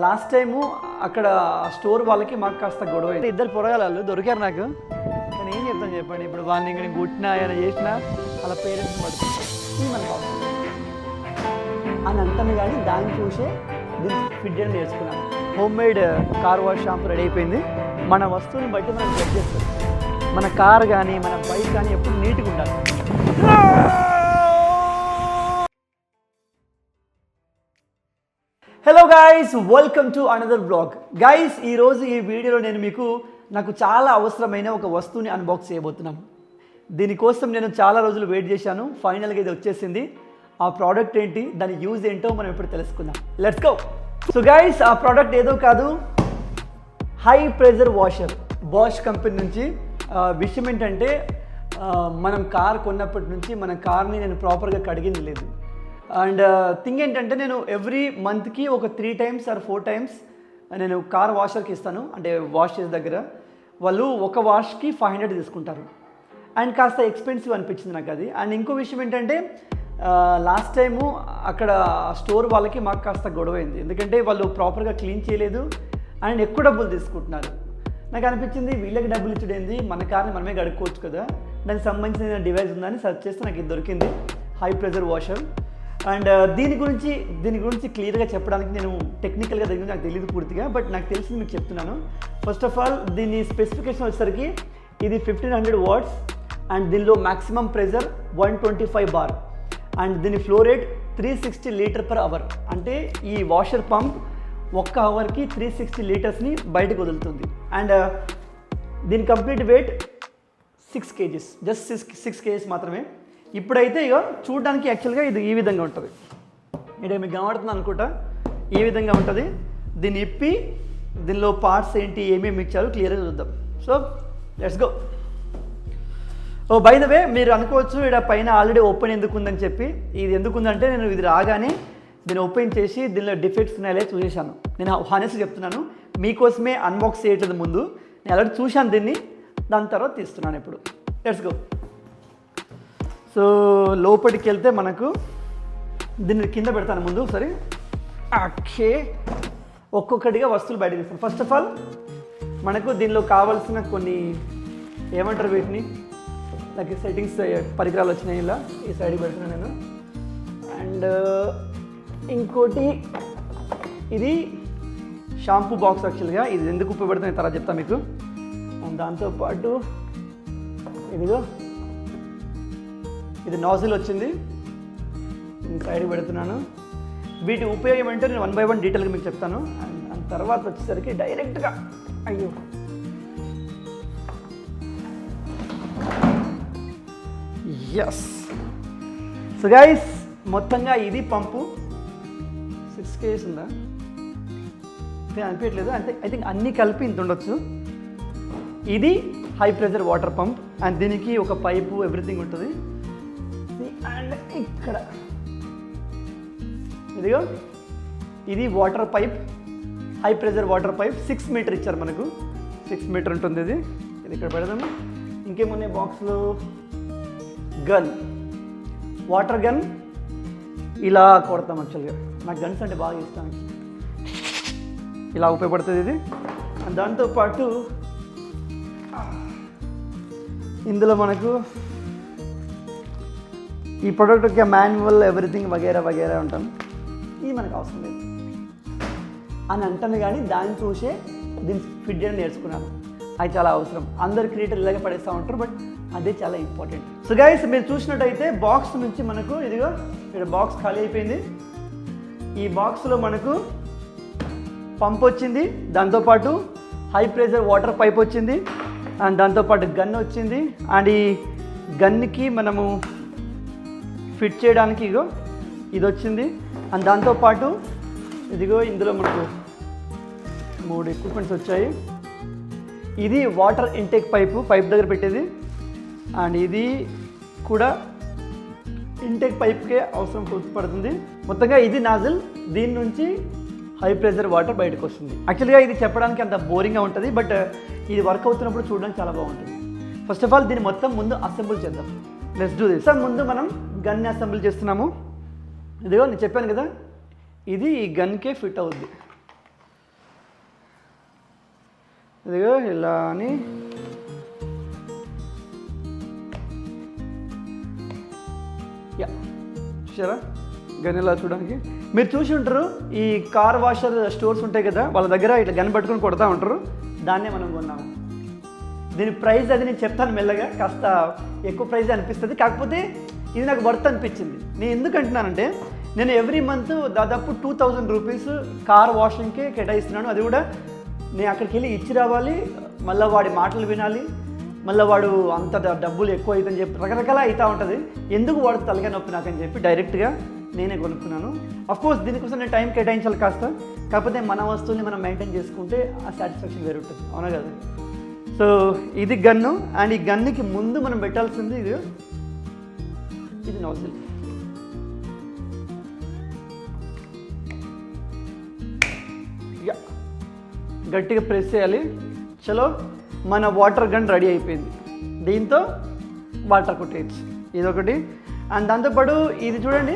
Last time అక్కడ store వాళ్ళకి మాకు కాస్త గొడవ. ఇద్దరు పొరగాలు దొరికారు నాకు. కానీ ఏం చెప్తాను చెప్పండి? ఇప్పుడు వాళ్ళని ఇక్కడ గుట్టినా ఏమైనా చేసినా వాళ్ళ పేరెంట్స్ పడుతుంది అవసరం అని అంటాను కానీ దాన్ని చూసే దీన్ని ఫిట్ చేయడం home made car wash shampoo ready అయిపోయింది. మన వస్తువుని బట్టి మనం జడ్జ్ చేస్తాం. మన కార్ కానీ మన బైక్ కానీ ఎప్పుడు నీట్గా ఉండాలి. Hello guys welcome to another blog guys ఈరోజు ఈ వీడియోలో నేను మీకు నాకు చాలా అవసరమైన ఒక వస్తువుని అన్బాక్స్ చేయబోతున్నాను దీనికోసం నేను చాలా రోజులు వెయిట్ చేశాను. ఫైనల్గా ఇది వచ్చేసింది. ఆ ప్రోడక్ట్ ఏంటి? దాని యూజ్ ఏంటో మనం ఇప్పుడు తెలుసుకుందాం. లెట్స్ గో సో గాయస్ ఆ ప్రోడక్ట్ ఏదో కాదు. High pressure washer Bosch company నుంచి విషయం ఏంటంటే మనం కార్ కొన్నప్పటి నుంచి మన కార్ని నేను ప్రాపర్గా కడిగింది లేదు. అండ్ థింగ్ uh, ఏంటంటే నేను ఎవ్రీ మంత్కి ఒక three times or four times నేను కార్ వాషర్కి ఇస్తాను అంటే వాష్ చేసే దగ్గర. వాళ్ళు ఒక వాష్కి ఫైవ్ హండ్రెడ్ తీసుకుంటారు. అండ్ కాస్త ఎక్స్పెన్సివ్ అనిపించింది నాకు అది. అండ్ ఇంకో విషయం ఏంటంటే లాస్ట్ టైము అక్కడ స్టోర్ వాళ్ళకి మాకు కాస్త గొడవ అయింది. ఎందుకంటే వాళ్ళు ప్రాపర్గా క్లీన్ చేయలేదు అండ్ ఎక్కువ డబ్బులు తీసుకుంటున్నారు. నాకు అనిపించింది వీళ్ళకి డబ్బులు ఇచ్చుడేంది మన కార్ని మనమే గడుక్కోవచ్చు కదా. దానికి సంబంధించిన డివైస్ ఉందని సెర్చ్ చేస్తే నాకు ఇది దొరికింది. హై ప్రెజర్ వాషర్ అండ్ దీని గురించి దీని గురించి క్లియర్గా చెప్పడానికి నేను టెక్నికల్గా దగ్గర నాకు తెలియదు పూర్తిగా బట్ నాకు తెలిసింది మీకు చెప్తున్నాను. ఫస్ట్ ఆఫ్ ఆల్ దీని స్పెసిఫికేషన్ వచ్చేసరికి ఇది ఫిఫ్టీన్ హండ్రెడ్ వాట్స్ అండ్ దీనిలో maximum pressure one twenty five bar and దీని flow rate three sixty litre per hour అంటే ఈ వాషర్ పంప్ ఒక్క అవర్కి త్రీ సిక్స్టీ లీటర్స్ని బయటకు వదులుతుంది. అండ్ దీని complete weight six KGs just six six KGs మాత్రమే. ఇప్పుడైతే ఇక చూడడానికి యాక్చువల్గా ఇది ఈ విధంగా ఉంటుంది. ఇక్కడ మీకు కనబడుతుంది అనుకుంటా? ఈ విధంగా ఉంటుంది. దీన్ని ఇప్పి దీనిలో పార్ట్స్ ఏంటి ఏమేమి ఇచ్చారు క్లియర్గా చూద్దాం. So let's go oh by the way మీరు అనుకోవచ్చు ఇక్కడ పైన ఆల్రెడీ ఓపెన్ ఎందుకు ఉందని చెప్పి. ఇది ఎందుకు ఉందంటే నేను ఇది రాగానే దీన్ని ఓపెన్ చేసి దీనిలో డిఫెక్ట్స్ ఉన్నాయో చూసేశాను. నేను హానెస్ట్ చెప్తున్నాను. మీకోసమే అన్బాక్స్ చేయట్లేదు ముందు. నేను ఆల్రెడీ చూశాను దీన్ని. దాని తర్వాత తీస్తున్నాను ఇప్పుడు. లెట్స్ గో సో లోపలికి వెళ్తే మనకు దీన్ని కింద పెడతాను ముందు సరే ఓకే ఒక్కొక్కటిగా వస్తువులు బయట తీస్తాను. ఫస్ట్ ఆఫ్ ఆల్ మనకు దీనిలో కావాల్సిన కొన్ని ఏమంటారు వీటిని? లైక్ సెట్టింగ్స్ పరికరాలు వచ్చినాయి ఇలా. ఈ సైడ్కి పెడుతున్నాను నేను. అండ్ uh, ఇంకోటి ఇది షాంపూ బాక్స్ యాక్చువల్గా ఇది ఎందుకు ఉపయోగపడుతుంది తర్వాత చెప్తాను మీకు. అండ్ దాంతోపాటు ఇదిగో. ఇది నాజిల్ వచ్చింది. సైడ్ పెడుతున్నాను. వీటి ఉపయోగం ఏంటో నేను వన్ బై వన్ డీటెయిల్గా మీకు చెప్తాను. అండ్ దాని తర్వాత వచ్చేసరికి డైరెక్ట్గా అయ్యో. ఎస్ సో గైస్ మొత్తంగా ఇది పంపు. సిక్స్ కేజీస్ ఉందా? నేను అనిపించట్లేదు. అంటే ఐ థింక్ అన్నీ కలిపి ఇంత ఉండొచ్చు. ఇది high pressure water pump and దీనికి ఒక పైపు ఎవ్రీథింగ్ ఉంటుంది. అండ్ ఇక్కడ. ఇదిగో ఇది water pipe high pressure water pipe six metre ఇచ్చారు మనకు. సిక్స్ మీటర్ ఉంటుంది ఇది. ఇది ఇక్కడ పెడదాము. ఇంకేమున్నాయి బాక్స్లో? గన్. Water gun. ఇలా కొడతాం యాక్చువల్గా నాకు గన్స్ అంటే బాగా ఇష్టం ఇలా ఉపయోగపడుతుంది ఇది. దాంతోపాటు ఇందులో మనకు ఈ ప్రోడక్ట్ ఒక మాన్యువల్ ఎవ్రీథింగ్ వగేరా వగేరా ఉంటాం. ఇది మనకు అవసరం లేదు. అని అంటాను కానీ దాన్ని చూసే దీన్ని ఫిట్ చేయడం నేర్చుకున్నాను. అది చాలా అవసరం. అందరు క్రియేటర్ ఇలాగే పడేస్తూ ఉంటారు బట్ అదే చాలా ఇంపార్టెంట్ సో గైస్ మీరు చూసినట్టయితే బాక్స్ నుంచి మనకు ఇదిగో ఇక్కడ బాక్స్ ఖాళీ అయిపోయింది. ఈ బాక్స్లో మనకు పంప్ వచ్చింది దాంతోపాటు హై ప్రెషర్ వాటర్ పైప్ వచ్చింది అండ్ దాంతోపాటు గన్ వచ్చింది. అండ్ ఈ గన్కి మనము ఫిట్ చేయడానికి ఇగో ఇది వచ్చింది అండ్ దాంతోపాటు ఇదిగో ఇందులో మనకు మూడు ఎక్విప్మెంట్స్ వచ్చాయి. ఇది వాటర్ ఇంటేక్ పైపు పైప్ దగ్గర పెట్టేది. అండ్ ఇది కూడా ఇంటేక్ పైప్కే అవసరం పడుతుంది. మొత్తంగా ఇది నాజిల్ దీని నుంచి హై ప్రెషర్ వాటర్ బయటకు వస్తుంది. యాక్చువల్గా ఇది చెప్పడానికి అంత బోరింగ్గా ఉంటుంది బట్ ఇది వర్క్ అవుతున్నప్పుడు చూడడానికి చాలా బాగుంటుంది. ఫస్ట్ ఆఫ్ ఆల్ దీన్ని మొత్తం ముందు అసెంబుల్ చేద్దాం. లెట్స్ డూ దిస్ ముందు మనం గన్ని అసెంబ్లీ చేస్తున్నాము. ఇదిగో నేను చెప్పాను కదా. ఇది ఈ గన్కే ఫిట్ అవుద్ది. ఇదిగో ఇలా అని. యా చూసారా గన్ చూడడానికి? మీరు చూసి ఉంటారు ఈ కార్ వాషర్ స్టోర్స్ ఉంటాయి కదా వాళ్ళ దగ్గర ఇట్లా గన్ పట్టుకొని కొడతా ఉంటారు. దాన్నే మనం కొన్నాము. దీని ప్రైజ్ అది నేను చెప్తాను మెల్లగా కాస్త ఎక్కువ ప్రైజ్ అనిపిస్తుంది. కాకపోతే ఇది నాకు వర్త్ అనిపించింది. నేను ఎందుకు అంటున్నానంటే నేను ఎవ్రీ మంత్ దాదాపు టూ థౌజండ్ రూపీస్ కార్ వాషింగ్కే కేటాయిస్తున్నాను. అది కూడా నేను అక్కడికి వెళ్ళి ఇచ్చి రావాలి. మళ్ళీ వాడి మాటలు వినాలి. మళ్ళీ వాడు అంత డబ్బులు ఎక్కువ అవుతుందని చెప్పి రకరకాల అవుతూ ఉంటుంది. ఎందుకు వాడు తలగా నొప్పి నాకని చెప్పి డైరెక్ట్గా నేనే కొనుక్కున్నాను. కోర్స్ దీనికోసం నేను టైం కేటాయించాలి కాస్త. కాకపోతే మన వస్తువుని మనం మెయింటైన్ చేసుకుంటే ఆ సాటిస్ఫాక్షన్ జరుగుతుంది అవునా కదా? సో ఇది గన్ను అండ్ ఈ గన్నుకి ముందు మనం పెట్టాల్సింది ఇది. ఇది నాజిల్ గట్టిగా ప్రెస్ చేయాలి. చలో మన వాటర్ గన్ రెడీ అయిపోయింది. దీంతో వాటర్ కొట్టేయచ్చు. ఇదొకటి. అండ్ దాంతోపాటు ఇది చూడండి.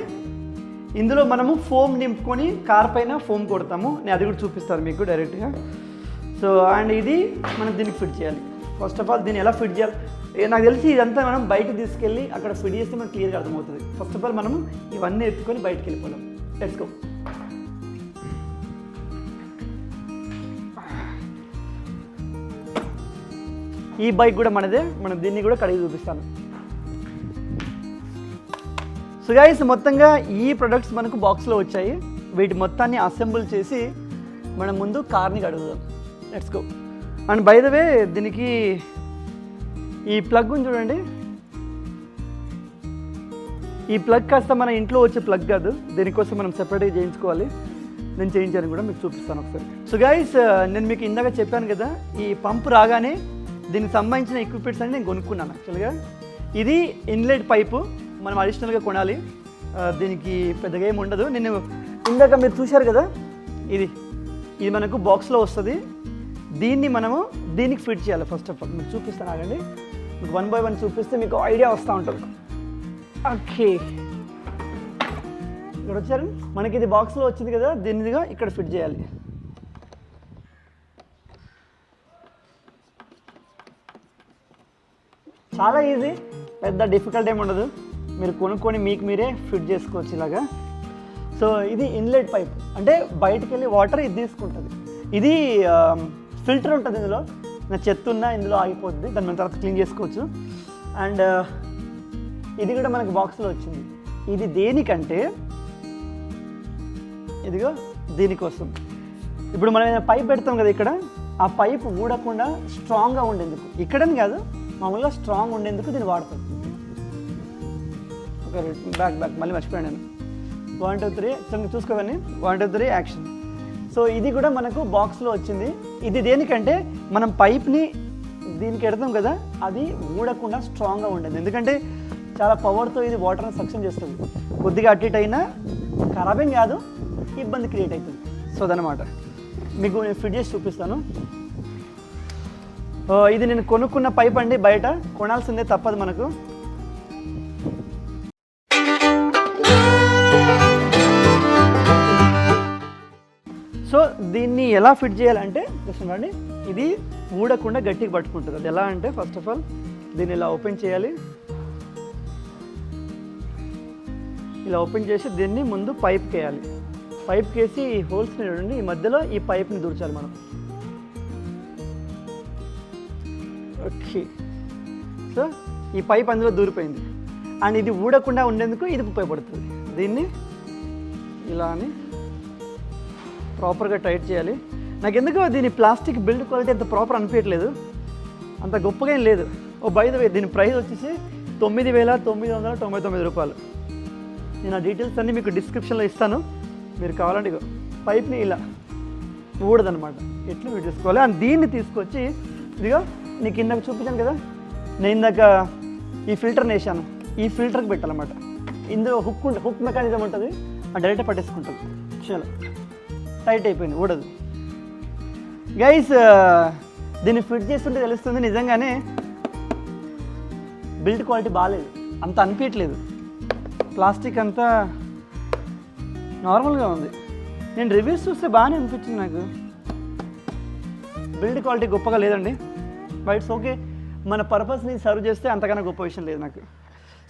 ఇందులో మనము ఫోమ్ నింపుకొని కార్ పైన ఫోమ్ కొడతాము. నేను అది కూడా చూపిస్తాను మీకు డైరెక్ట్గా. సో అండ్ ఇది మనం దీనికి ఫిట్ చేయాలి. ఫస్ట్ ఆఫ్ ఆల్ దీన్ని ఎలా ఫిట్ చేయాలి? నాకు తెలిసి ఇదంతా మనం బయట తీసుకెళ్ళి అక్కడ ఫిట్ చేస్తే మనకు క్లియర్గా అర్థమవుతుంది. ఫస్ట్ ఆఫ్ ఆల్ మనం ఇవన్నీ ఎత్తుకొని బయటకు వెళ్ళిపోదాం. లెట్స్ గో ఈ బైక్ కూడా మనదే. మనం దీన్ని కూడా కడిగి చూపిస్తాను. సో గైస్ మొత్తంగా ఈ ప్రొడక్ట్స్ మనకు బాక్స్లో వచ్చాయి. వీటి మొత్తాన్ని అసెంబుల్ చేసి మనం ముందు కార్ని కడుగుదాం. Let's go and by the way దీనికి ఈ ప్లగ్ ఉంది చూడండి. ఈ ప్లగ్ కాస్త మన ఇంట్లో వచ్చే ప్లగ్ కాదు. దీనికోసం మనం సెపరేట్గా చేయించుకోవాలి. నేను చేయించాను కూడా మీకు చూపిస్తాను ఒకసారి. సో గైస్ uh, నేను మీకు ఇందాక చెప్పాను కదా ఈ పంప్ రాగానే దీనికి సంబంధించిన ఎక్విప్మెంట్స్ అన్ని నేను కొనుక్కున్నాను యాక్చువల్గా ఇది ఇన్లెట్ పైపు మనం అడిషనల్గా కొనాలి. Uh, దీనికి పెద్దగా ఏమి ఉండదు. నేను ఇందాక మీరు చూశారు కదా ఇది ఇది మనకు బాక్స్లో వస్తుంది. దీన్ని మనము దీనికి ఫిట్ చేయాలి ఫస్ట్ ఆఫ్ ఆల్ మీకు చూపిస్తాను ఆగండి. మీకు వన్ బై వన్ చూపిస్తే మీకు ఐడియా వస్తూ ఉంటుంది. ఓకే ఇక్కడ వచ్చారు. మనకి ఇది బాక్స్లో వచ్చింది కదా దీనిగా ఇక్కడ ఫిట్ చేయాలి. చాలా ఈజీ పెద్ద డిఫికల్ట్ ఏమి ఉండదు. మీరు కొనుక్కొని మీకు మీరే ఫిట్ చేసుకోవచ్చు ఇలాగా. సో ఇది ఇన్లెట్ పైప్ అంటే బయటికి వెళ్ళి వాటర్ ఇది తీసుకుంటుంది. ఇది um, ఫిల్టర్ ఉంటుంది ఇందులో. నా చెత్త ఉన్నా ఇందులో ఆగిపోతుంది దాన్ని మనం తర్వాత క్లీన్ చేసుకోవచ్చు. అండ్ ఇది కూడా మనకి బాక్స్లో వచ్చింది. ఇది దేనికంటే ఇదిగో దీనికోసం. ఇప్పుడు మనం ఏదైనా పైప్ పెడతాం కదా ఇక్కడ ఆ పైప్ ఊడకుండా స్ట్రాంగ్గా ఉండేందుకు. ఇక్కడని కాదు మామూలుగా స్ట్రాంగ్ ఉండేందుకు దీన్ని వాడతాం. ఒక బ్యాక్ బ్యాక్ మళ్ళీ మర్చిపోయాను నేను. One two three చూసుకోవని one two three action so ఇది కూడా మనకు బాక్స్లో వచ్చింది. ఇది దేనికంటే మనం పైప్ని దీనికి ఎడతాం కదా అది ఊడకుండా స్ట్రాంగ్గా ఉండేది. ఎందుకంటే చాలా పవర్తో ఇది వాటర్ని సక్షన్ చేస్తుంది. కొద్దిగా అటు ఇటు అయినా ఖరాబేం కాదు ఇబ్బంది క్రియేట్ అవుతుంది. సో అదనమాట మీకు నేను ఫిట్ చేసి చూపిస్తాను. ఇది నేను కొనుక్కున్న పైప్ అండి బయట. కొనాల్సిందే తప్పదు మనకు. దీన్ని ఎలా ఫిట్ చేయాలంటే చూడండి ఇది ఊడకుండా గట్టిగా పట్టుకుంటుంది. అది ఎలా అంటే ఫస్ట్ ఆఫ్ ఆల్ దీన్ని ఇలా ఓపెన్ చేయాలి. ఇలా ఓపెన్ చేసి దీన్ని ముందు పైప్ వేయాలి పైప్ వేసి ఈ హోల్స్ని చూడండి ఈ మధ్యలో ఈ పైప్ని దూర్చాలి మనం. ఓకే సో ఈ పైప్ అందులో దూరిపోయింది. అండ్ ఇది ఊడకుండా ఉండేందుకు ఇది ఉపయోగపడుతుంది. దీన్ని ఇలా అని ప్రాపర్గా టైట్ చేయాలి. నాకు ఎందుకో దీని ప్లాస్టిక్ బిల్డ్ క్వాలిటీ అంత ప్రాపర్ అనిపించట్లేదు అంత గొప్పగా ఏం లేదు. ఓ బై దీని ప్రైస్ వచ్చేసి తొమ్మిది వేల తొమ్మిది వందల తొంభై తొమ్మిది రూపాయలు. నేను ఆ డీటెయిల్స్ అన్నీ మీకు డిస్క్రిప్షన్లో ఇస్తాను. మీరు కావాలంటే ఇగో పైప్ని ఇలా ఊడదనమాట ఎట్లు మీరు తీసుకోవాలి అండ్ దీన్ని తీసుకొచ్చి ఇదిగో నీకు ఇందాక చూపించాను కదా? నేను ఇందాక ఈ ఫిల్టర్ని వేసాను ఈ ఫిల్టర్కి పెట్టాలన్నమాట. ఇందులో హుక్ ఉంటుంది హుక్ మెకానిజం ఉంటుంది. ఆ డైరెక్ట్ పట్టేసుకుంటుంది చాలా టైట్ అయిపోయింది ఊడదు. గైస్ దీన్ని ఫిట్ చేస్తుంటే తెలుస్తుంది నిజంగానే బిల్డ్ క్వాలిటీ బాగాలేదు అంత అనిపించట్లేదు ప్లాస్టిక్ అంతా నార్మల్గా ఉంది. నేను రివ్యూస్ చూస్తే బాగానే అనిపించింది నాకు. బిల్డ్ క్వాలిటీ గొప్పగా లేదండి. బట్ ఇట్స్ ఓకే మన పర్పస్ని సర్వ్ చేస్తే అంతకన్నా గొప్ప విషయం లేదు నాకు.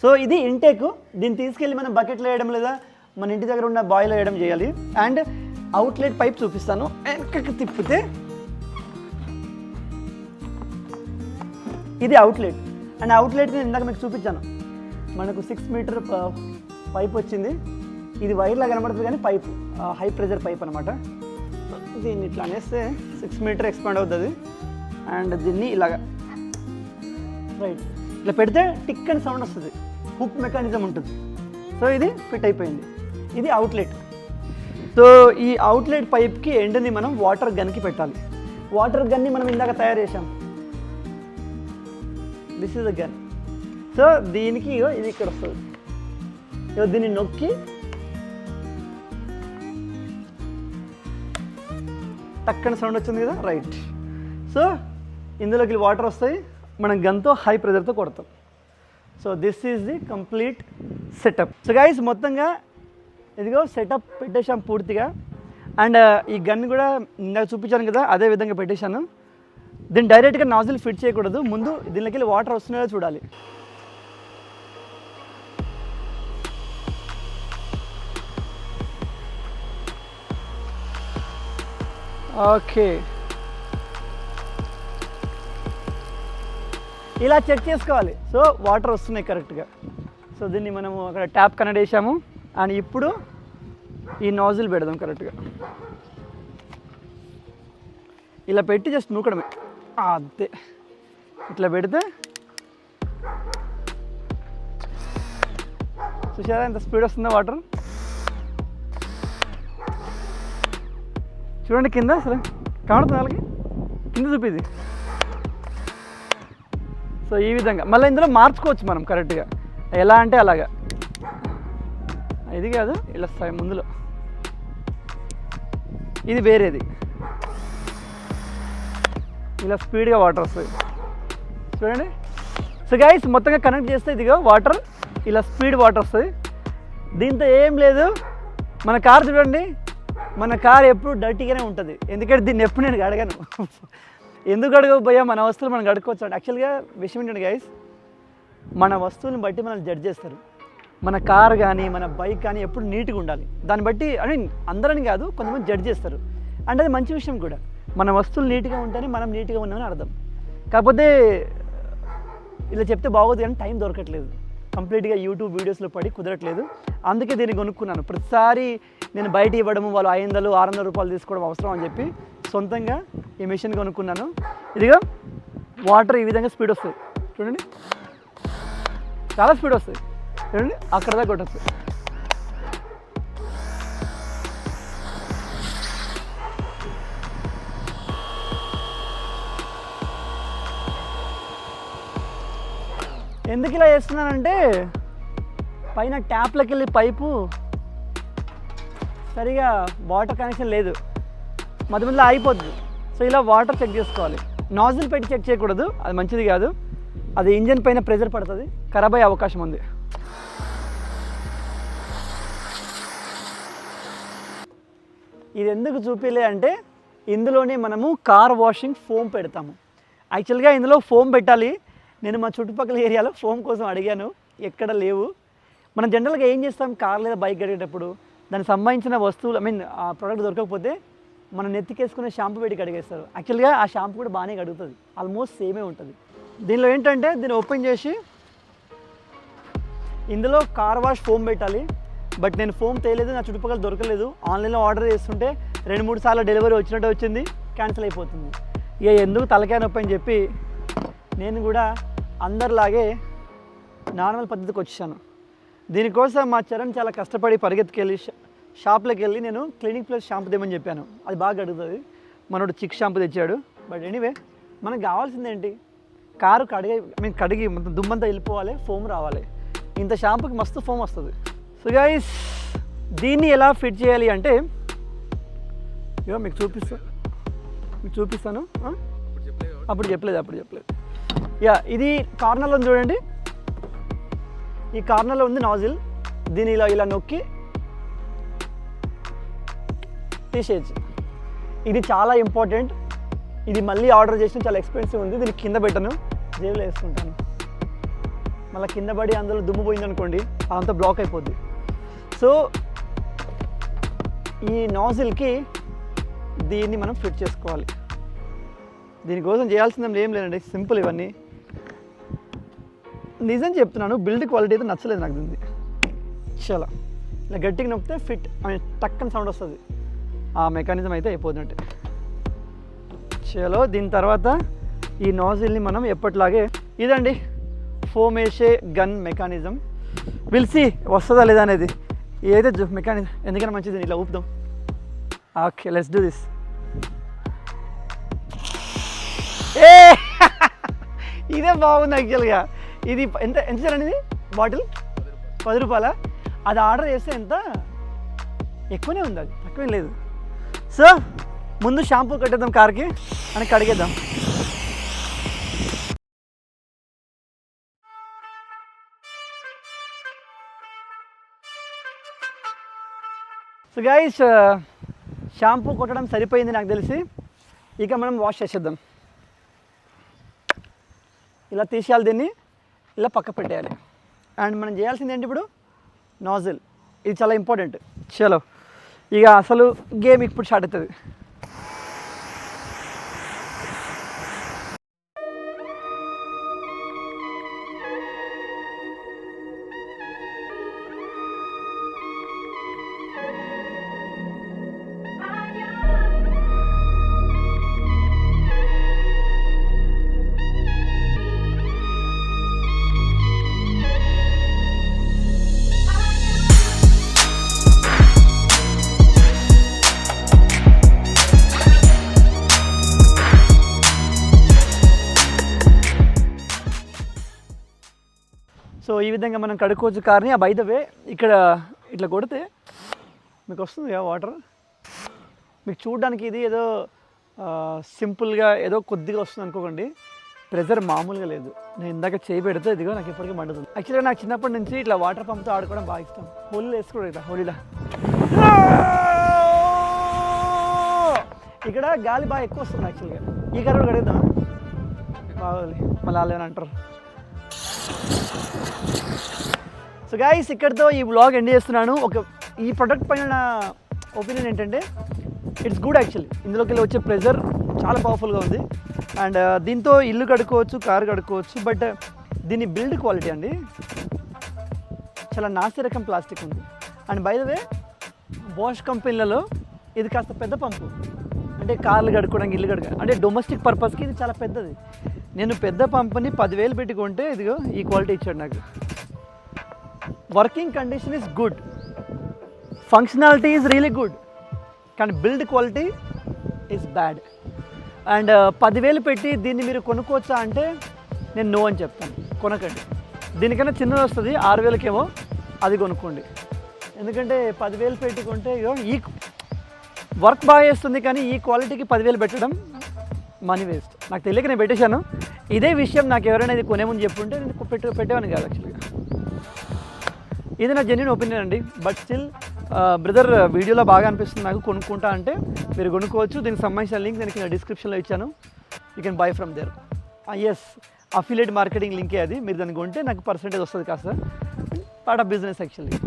సో ఇది ఇంటేక్ దీన్ని తీసుకెళ్ళి మనం బకెట్లో వేయడం లేదా మన ఇంటి దగ్గర ఉన్న బాయిల్ వేయడం చేయాలి. అండ్ అవుట్లెట్ పైప్ చూపిస్తాను. వెనకకి తిప్పితే ఇది అవుట్లెట్. అండ్ అవుట్లెట్ నేను ఇందాక మీకు చూపించాను. మనకు సిక్స్ మీటర్ పైప్ వచ్చింది. ఇది వైర్లా కనబడుతుంది కానీ పైప్ హై ప్రెషర్ పైప్ అనమాట దీన్ని ఇట్లా అనేస్తే సిక్స్ మీటర్ ఎక్స్పాండ్ అవుతుంది. అండ్ దీన్ని ఇలాగా రైట్ ఇట్లా పెడితే టిక్ అని సౌండ్ వస్తుంది. హుక్ మెకానిజం ఉంటుంది. సో ఇది ఫిట్ అయిపోయింది. ఇది అవుట్లెట్. సో ఈ అవుట్లెట్ పైప్కి ఎండ్ని మనం వాటర్ గన్కి పెట్టాలి. వాటర్ గన్ని మనం ఇందాక తయారు చేసాం this is the gun so దీనికి ఇగో ఇది ఇక్కడ వస్తుంది. ఇగో దీన్ని నొక్కి టక్కన సౌండ్ వచ్చింది కదా? రైట్ సో ఇందులోకి వాటర్ వస్తాయి. మనం గన్తో హై ప్రెజర్తో కొడతాం. So this is the complete setup so guys మొత్తంగా ఇదిగో సెటప్ పెట్టేశాం పూర్తిగా. అండ్ uh, ఈ గన్ కూడా ఇందాక చూపించాను కదా అదే విధంగా పెట్టేశాను. దీన్ని డైరెక్ట్గా నాజిల్ ఫిట్ చేయకూడదు. ముందు దీనికి వెళ్ళి వాటర్ వస్తున్నాయో చూడాలి. ఓకే ఇలా చెక్ చేసుకోవాలి. సో వాటర్ వస్తున్నాయి కరెక్ట్గా సో దీన్ని మనము అక్కడ ట్యాప్ కనెక్ట్ చేసాము అండ్ ఇప్పుడు ఈ నాజిల్ పెడదాం కరెక్ట్గా. ఇలా పెట్టి జస్ట్ నూకడమే. అంతే ఇట్లా పెడితే చూసారా ఎంత స్పీడ్ వస్తుందో వాటర్? చూడండి కింద అసలు కనబడుతుంది వాళ్ళకి? కింద చూపిది సో ఈ విధంగా. మళ్ళీ ఇందులో మార్చుకోవచ్చు మనం కరెక్ట్గా. ఎలా అంటే అలాగా. ఇది కాదు ఇలా వస్తాయి ముందులో. ఇది వేరేది. ఇలా స్పీడ్గా వాటర్ వస్తుంది చూడండి. సో గైస్ మొత్తంగా కనెక్ట్ చేస్తే ఇదిగో వాటర్ ఇలా స్పీడ్ వాటర్ వస్తుంది దీంతో ఏం లేదు. మన కార్ చూడండి. మన కార్ ఎప్పుడు డర్టీగానే ఉంటుంది. ఎందుకంటే దీన్ని ఎప్పుడు నేను అడగను ఎందుకు అడగవు భయ్యా? మన వస్తువులు మనం అడుకోవచ్చు అండి యాక్చువల్గా విషయం ఏంటంటే గైస్ మన వస్తువుని బట్టి మనల్ని జడ్జ్ చేస్తారు. మన కార్ కానీ మన బైక్ కానీ ఎప్పుడు నీట్గా ఉండాలి. దాన్ని బట్టి ఐ మీన్ అందరని కాదు కొంతమంది జడ్జ్ చేస్తారు. అంటే అది మంచి విషయం కూడా. మన వస్తువులు నీట్గా ఉంటేనే మనం నీట్గా ఉన్నామని అర్థం. కాకపోతే ఇలా చెప్తే బాగోదు కానీ టైం దొరకట్లేదు. కంప్లీట్గా యూట్యూబ్ వీడియోస్లో పడి కుదరట్లేదు. అందుకే దీన్ని కొనుక్కున్నాను. ప్రతిసారి నేను బయట ఇవ్వడము వాళ్ళు ఐదు వందలు ఆరు వందల రూపాయలు తీసుకోవడం అవసరం అని చెప్పి సొంతంగా ఈ మిషన్ కొనుక్కున్నాను. ఇదిగా వాటర్ ఈ విధంగా స్పీడ్ వస్తుంది. చూడండి. చాలా స్పీడ్ వస్తుంది. చూడండి అక్కడ దాకా కొట్టచ్చు. ఎందుకు ఇలా చేస్తున్నానంటే పైన ట్యాప్లోకి వెళ్ళి పైపు సరిగా వాటర్ కనెక్షన్ లేదు. మధ్య మధ్యలో ఆగిపోద్ది. సో ఇలా వాటర్ చెక్ చేసుకోవాలి. నాజిల్ పెట్టి చెక్ చేయకూడదు. అది మంచిది కాదు. అది ఇంజన్ పైన ప్రెజర్ పడుతుంది. ఖరాబ్ అయ్యే అవకాశం ఉంది. ఇది ఎందుకు చూపిలే అంటే ఇందులోనే మనము కార్ వాషింగ్ ఫోమ్ పెడతాము. యాక్చువల్గా ఇందులో ఫోమ్ పెట్టాలి. నేను మా చుట్టుపక్కల ఏరియాలో ఫోమ్ కోసం అడిగాను. ఎక్కడ లేవు. మనం జనరల్గా ఏం చేస్తాం? కార్ లేదా బైక్ కడిగేటప్పుడు దానికి సంబంధించిన వస్తువులు ఐ మీన్ ఆ ప్రోడక్ట్ దొరకకపోతే మనం నెత్తికేసుకునే షాంపూ పెట్టి కడిగేస్తారు. యాక్చువల్గా ఆ షాంపూ కూడా బాగానే కడుగుతుంది. ఆల్మోస్ట్ సేమే ఉంటుంది. దీనిలో ఏంటంటే దీన్ని ఓపెన్ చేసి ఇందులో కార్ వాష్ ఫోమ్ పెట్టాలి. బట్ నేను ఫోమ్ తేయలేదు నా చుట్టుపక్కల దొరకలేదు. ఆన్లైన్లో ఆర్డర్ చేస్తుంటే రెండు మూడు సార్లు డెలివరీ వచ్చినట్టు వచ్చింది క్యాన్సిల్ అయిపోతుంది. ఇక ఎందుకు తలకాయ నొప్పి అని చెప్పి నేను కూడా అందరిలాగే నార్మల్ పద్ధతికి వచ్చాను దీనికోసం మా చరణ్ చాలా కష్టపడి పరిగెత్తుకెళ్ళి షాప్లోకి వెళ్ళి నేను క్లినిక్ ప్లస్ షాంపూ తెమ్మని చెప్పాను. అది బాగా అడుగుతుంది. మనోడు చిక్ షాంపూ తెచ్చాడు. బట్ ఎనీవే మనకు కావాల్సింది ఏంటి? కారు కడిగి మేము కడిగి మొత్తం దుమ్మంతా వెళ్ళిపోవాలి ఫోమ్ రావాలి. ఇంత షాంపూకి మస్తు ఫోమ్ వస్తుంది. సో గైస్ దీన్ని ఎలా ఫిట్ చేయాలి అంటే ఇగో మీకు చూపిస్తా మీకు చూపిస్తాను అప్పుడు చెప్పలేదు అప్పుడు చెప్పలేదు. యా ఇది కార్నర్లో చూడండి. ఈ కార్నర్లో ఉంది నాజిల్. దీని ఇలా ఇలా నొక్కి తీసేయచ్చు. ఇది చాలా ఇంపార్టెంట్ ఇది మళ్ళీ ఆర్డర్ చేసిన చాలా ఎక్స్పెన్సివ్ ఉంది. దీన్ని కింద పెట్టను. జేబులో వేసుకుంటాను. మళ్ళీ కింద పడి అందులో దుమ్ము పోయిందనుకోండి అంత బ్లాక్ అయిపోద్ది. సో ఈ నాజిల్కి దీన్ని మనం ఫిట్ చేసుకోవాలి. దీనికోసం చేయాల్సింది ఏం లేదండి సింపుల్ ఇవన్నీ. నిజం చెప్తున్నాను బిల్డ్ క్వాలిటీ అయితే నచ్చలేదు నాకు దీన్ని చాలా. ఇలా గట్టిగా నొక్కితే ఫిట్ అని టక్కన సౌండ్ వస్తుంది. ఆ మెకానిజం అయితే అయిపోతుంటే చలో దీని తర్వాత ఈ నాజిల్ని మనం ఎప్పటిలాగే ఇదండి ఫోమేషే గన్ మెకానిజం. పిలిచి వస్తుందా లేదా అనేది. ఏదైతే మెకానిక్ ఎందుకైనా మంచిది ఇట్లా ఊపుదాం ఓకే లెట్స్ డూ దిస్ ఏ ఇదే బాగుంది యాక్చువల్గా ఇది ఎంత ఎంత సార్ ఇది బాటిల్ పది రూపాయల అది ఆర్డర్ చేస్తే ఎంత ఎక్కువనే ఉంది అది తక్కువేం లేదు సో ముందు షాంపూ కట్టేద్దాం కార్కి అని కడిగేద్దాం. సో గైస్ షాంపూ కొట్టడం సరిపోయింది నాకు తెలిసి. ఇక మనం వాష్ చేసేద్దాం. ఇలా తీసేయాలి దీన్ని. ఇలా పక్క పెట్టేయాలి. అండ్ మనం చేయాల్సింది ఏంటి ఇప్పుడు? నాజిల్ ఇది చాలా ఇంపార్టెంట్ చలో. ఇక అసలు గేమ్ ఇప్పుడు స్టార్ట్ అవుతుంది. విధంగా మనం కడుక్కోవచ్చు కార్ని. ఆ బైదవే ఇక్కడ ఇట్లా కొడితే మీకు వస్తుంది వాటర్ మీకు చూడడానికి ఇది ఏదో సింపుల్గా ఏదో కొద్దిగా వస్తుంది అనుకోకండి. ప్రెజర్ మామూలుగా లేదు. నేను ఇందాక చేయి పెడితే ఇదిగో నాకు ఇప్పటికీ మండుతుంది. యాక్చువల్గా నాకు చిన్నప్పటి నుంచి ఇట్లా వాటర్ పంప్తో ఆడుకోవడం బాగా ఇష్టం. హోలీ వేసుకోవడం ఇట్లా హోలీలో ఇక్కడ గాలి బాగా ఎక్కువ వస్తుంది యాక్చువల్గా ఈ కారు కడుగుతాం బాగోలి మళ్ళీ వాళ్ళు అంటారు. సో గాయస్ ఇక్కడితో ఈ బ్లాగ్ ఎండ్ చేస్తున్నాను. ఒక ఈ ప్రొడక్ట్ పైన నా ఒపీనియన్ ఏంటంటే ఇట్స్ గుడ్ యాక్చువల్లీ ఇందులోకి వెళ్ళి వచ్చే ప్రెజర్ చాలా పవర్ఫుల్గా ఉంది. అండ్ uh, దీంతో ఇల్లు కడుక్కోవచ్చు కారు కడుక్కోవచ్చు బట్ uh, దీని బిల్డ్ క్వాలిటీ అండి చాలా నాసి రకం ప్లాస్టిక్ ఉంది. And by the way Bosch కంపెనీలలో ఇది కాస్త పెద్ద పంపు. అంటే కార్లు కడుక్కోవడానికి ఇల్లు కడుక అంటే డొమెస్టిక్ పర్పస్కి ఇది చాలా పెద్దది. నేను పెద్ద పంపని పదివేలు పెట్టుకుంటే ఇదిగో ఈ క్వాలిటీ ఇచ్చాడు నాకు. Working condition is good. Functionality is really good కానీ build quality is bad and uh, పదివేలు పెట్టి దీన్ని మీరు కొనుక్కోవచ్చా అంటే నేను నో అని చెప్తాను. కొనకండి. దీనికన్నా చిన్నది వస్తుంది ఆరు వేలకేమో అది కొనుక్కోండి. ఎందుకంటే పదివేలు పెట్టుకుంటే ఇగో ఈ వర్క్ బాగా చేస్తుంది కానీ ఈ క్వాలిటీకి పదివేలు పెట్టడం మనీ వేస్ట్ నాకు తెలియక నేను పెట్టేశాను. ఇదే విషయం నాకు ఎవరైనా ఇది కొనే ముందు చెప్పుంటే నేను పెట్టు పెట్టేవాని కాదు యాక్చువల్గా ఇది నా జెన్యున్ ఒపీనియన్ అండి. బట్ స్టిల్ బ్రదర్ వీడియోలో బాగా అనిపిస్తుంది నాకు కొనుక్కుంటా అంటే మీరు కొనుక్కోవచ్చు. దీనికి సంబంధించిన లింక్ నేను కింద డిస్క్రిప్షన్లో ఇచ్చాను. You can buy from there as affiliate marketing లింకే అది. మీరు దాన్ని కొంటే నాకు పర్సంటేజ్ వస్తుంది కాస్త పార్ట్ ఆఫ్ బిజినెస్ యాక్చువల్లీ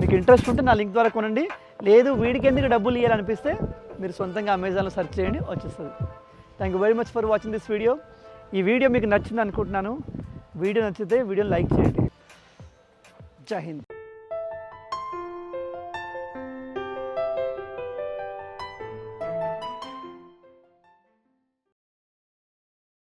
మీకు ఇంట్రెస్ట్ ఉంటే నా లింక్ ద్వారా కొనండి. లేదు వీడికి ఎందుకు డబ్బులు ఇవ్వాలనిపిస్తే మీరు సొంతంగా అమెజాన్లో సెర్చ్ చేయండి వచ్చేస్తుంది. Thank you very much for watching this video ఈ వీడియో మీకు నచ్చింది అనుకుంటున్నాను. వీడియో నచ్చితే వీడియోని లైక్ చేయండి. జై హింద్.